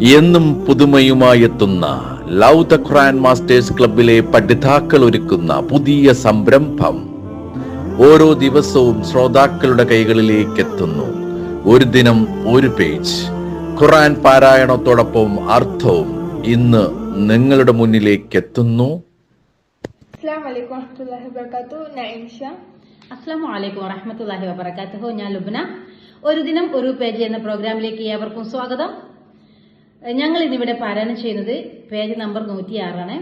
എന്നും പുതുമയുമായെത്തുന്ന love the Quran masters ക്ലബിലെ പഠിതാക്കൾ ഒരുക്കുന്ന പുതിയ സംരംഭം ഓരോ ദിവസവും ശ്രോതാക്കളുടെ കൈകളിലേക്ക് എത്തുന്നു ഒരു ദിനം ഒരു പേജ്. ഖുറാൻ പാരായണത്തോടൊപ്പം അർത്ഥവും ഇന്ന് നിങ്ങളുടെ മുന്നിലേക്ക് എത്തുന്നു അസ്സാം വലൈക്കും വറഹമത്തല്ലാഹി വബർക്കാത്തു ഞാൻ ഇൻഷ. അസ്സാം വലൈക്കും വറഹമത്തല്ലാഹി വബർക്കാത്തുഹു ഞാൻ ലുബ്ന. ഒരു ദിനം ഒരു പേജ് എന്ന പ്രോഗ്രാമിലേക്ക് ഏവർക്കും സ്വാഗതം. ഞങ്ങൾ ഇന്നിവിടെ പാരായണം ചെയ്യുന്നത് പേജ് നമ്പർ നൂറ്റിയാറാണ്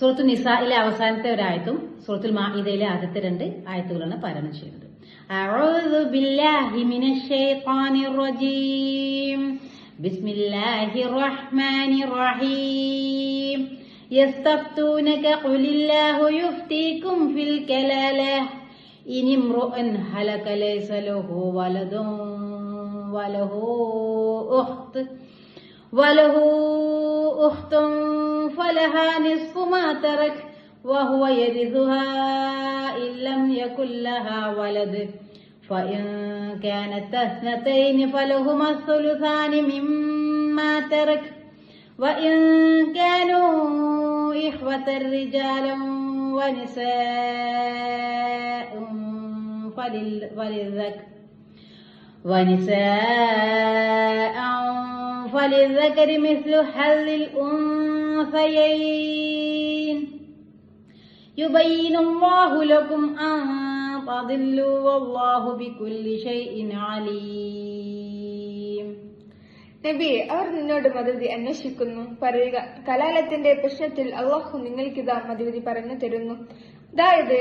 സുഹൃത്തു നിസായിലെ അവസാനത്തെ ഒരായത്തും സുഹൃത്തുൽ മാഇദയിലെ ആദ്യത്തെ രണ്ട് ആയത്തുകളാണ് പാരായണം ചെയ്യുന്നത് أعوذ بالله من الشيطان الرجيم بسم الله الرحمن الرحيم يستفتونك قل الله يفتيكم في الكلالة إن امرؤ هلك ليس له ولد وله أخت وله أخت فلها نصف ما ترك وهو يرثها إن لم يكن لها ولد. فإن كانت اثنتين فلهما الثلثان مما ترك. وإن كانوا إخوة رجالا ونساء فلل- ونساء فللذكر مثل حظ الأنثيين يبين الله لكم أن تضلوا والله بكل شيء عليم നബി അവർ നിന്നോട് മറുപടി അന്വേഷിക്കുന്നു പറയുക കലാലയത്തിന്റെ പ്രശ്നത്തിൽ അള്ളാഹു നിങ്ങൾക്കിതാ മറുപടി പറഞ്ഞു തരുന്നു അതായത്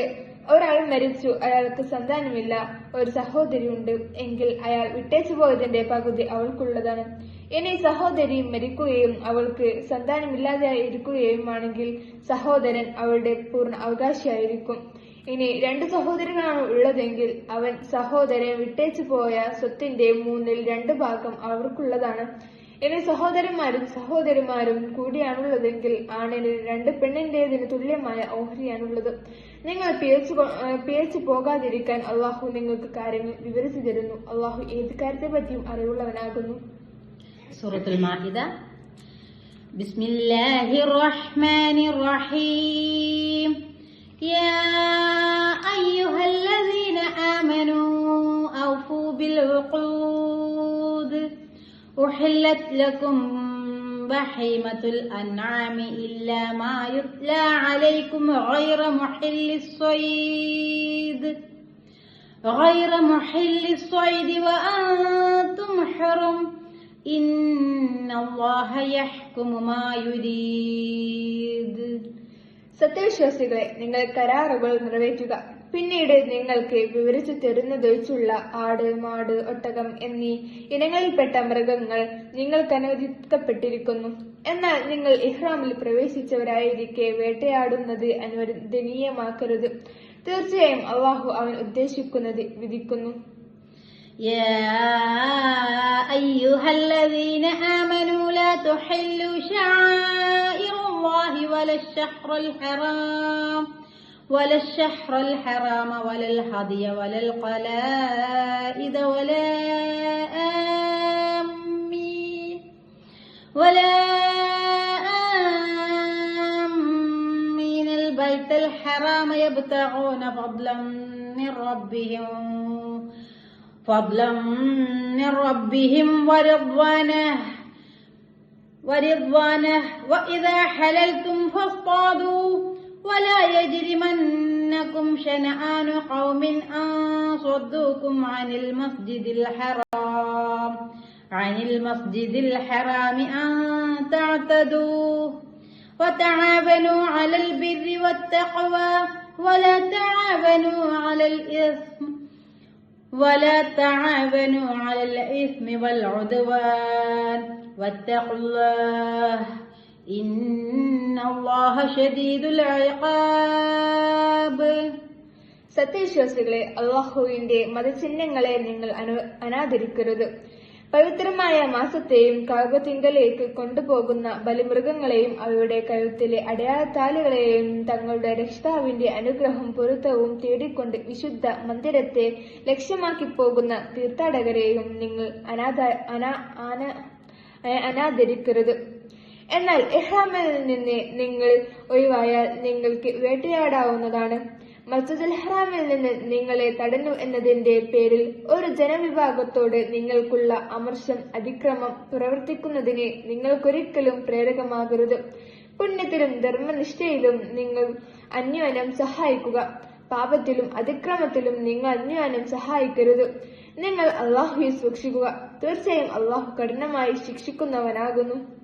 ഒരാൾ മരിച്ചു. അയാൾക്ക് സന്താനമില്ല. ഒരു സഹോദരിയുണ്ട് എങ്കിൽ അയാൾ വിട്ടേച്ചു പോയതിന്റെ പകുതി അവൾക്കുള്ളതാണ്. ഇനി സഹോദരി മരിക്കുകയും അവൾക്ക് സന്താനമില്ലാതെ ഇരിക്കുകയുമാണെങ്കിൽ സഹോദരൻ അവളുടെ പൂർണ അവകാശിയായിരിക്കും. ഇനി രണ്ട് സഹോദരങ്ങളാണ് ഉള്ളതെങ്കിൽ അവൻ സഹോദരൻ വിട്ടേച്ചു പോയ സ്വത്തിന്റെ മൂന്നിൽ രണ്ട് ഭാഗം അവർക്കുള്ളതാണ്. ഇനി സഹോദരന്മാരും സഹോദരിമാരും കൂടിയാണുള്ളതെങ്കിൽ ആണിന് രണ്ട് പെണ്ണിന്റേതിന് തുല്യമായ ഓഹരിയാണുള്ളത്. നിങ്ങൾ പിഴച്ചു പിഴച്ചു പോകാതിരിക്കാൻ അള്ളാഹു നിങ്ങൾക്ക് കാര്യങ്ങൾ വിവരിച്ചു തരുന്നു. അള്ളാഹു ഏത് കാര്യത്തെ പറ്റിയും അറിവുള്ളവനാകുന്നു. സൂറത്തുൽ ബിസ്മില്ലാഹിർ റഹ്മാനിർ റഹീം. യാ أحلت لكم بحيمة الأنعام إلا ما يتلى عليكم غير محل الصيد غير محل الصيد وأنتم حرم إن الله يحكم ما يريد സത്യവിശ്വാസികളെ നിങ്ങൾ കരാറുകൾ നിറവേറ്റുക പിന്നീട് നിങ്ങൾക്ക് വിവരിച്ചു തരുന്നതൊഴിച്ചുള്ള ആട് മാട് ഒട്ടകം എന്നീ ഇനങ്ങളിൽപ്പെട്ട മൃഗങ്ങൾ നിങ്ങൾക്ക് അനുവദിക്കപ്പെട്ടിരിക്കുന്നു എന്നാൽ നിങ്ങൾ ഇഹ്റാമിൽ പ്രവേശിച്ചവരായിരിക്കെ വേട്ടയാടുന്നത് അനുവദനീയമാക്കരുത് തീർച്ചയായും അള്ളാഹു അവൻ ഉദ്ദേശിക്കുന്നത് വിധിക്കുന്നു يا أيها الذين آمنوا لا تحلوا شعائر الله ولا الشهر الحرام ولا الشهر الحرام ولا الهدي ولا القلائد ولا آمين ولا آمين. البيت الحرام يبتغون فضلا من ربهم فضلا من ربهم ورضوانه ورضوانه. وإذا حللتم فاصطادوا يجرمنكم شنآن قوم أن صدوكم عن المسجد الحرام عن المسجد الحرام أن تعتدوا وتعاونوا على البر والتقوى ولا تعاونوا على الإثم ولا تعاونوا على الإثم والعدوان. واتقوا الله. സത്യവിശ്വാസികളെ അള്ളാഹുവിന്റെ മതചിഹ്നങ്ങളെ നിങ്ങൾ അനാദരിക്കരുത്. പവിത്രമായ മാസത്തെയും കാകത്തിങ്കലേക്ക് കൊണ്ടുപോകുന്ന ബലിമൃഗങ്ങളെയും അവയുടെ കഴുത്തിലെ അടയാളത്താലുകളെയും തങ്ങളുടെ രക്ഷിതാവിന്റെ അനുഗ്രഹം പൊരുത്തവും തേടിക്കൊണ്ട് വിശുദ്ധ മന്ദിരത്തെ ലക്ഷ്യമാക്കി പോകുന്ന തീർത്ഥാടകരെയും നിങ്ങൾ അനാദ അനാ അനാദരിക്കരുത്. എന്നാൽ ഇഹ്റാമിൽ നിന്ന് നിങ്ങൾ ഒഴിവായാൽ നിങ്ങൾക്ക് വേട്ടയാടാവുന്നതാണ്. മസ്ജിദുൽ ഹറാമിൽ നിന്ന് നിങ്ങളെ തടഞ്ഞു എന്നതിന്റെ പേരിൽ ഒരു ജനവിഭാഗത്തോട് നിങ്ങൾക്കുള്ള അമർഷം അതിക്രമം പ്രവർത്തിക്കുന്നതിന് നിങ്ങൾക്കൊരിക്കലും പ്രേരകമാകരുത്. പുണ്യത്തിലും ധർമ്മനിഷ്ഠയിലും നിങ്ങൾ അന്യോന്യം സഹായിക്കുക. പാപത്തിലും അതിക്രമത്തിലും നിങ്ങൾ അന്യോന്യം സഹായിക്കരുത്. നിങ്ങൾ അള്ളാഹുവിൽ സൂക്ഷിക്കുക. തീർച്ചയായും അള്ളാഹു കഠിനമായി ശിക്ഷിക്കുന്നവനാകുന്നു.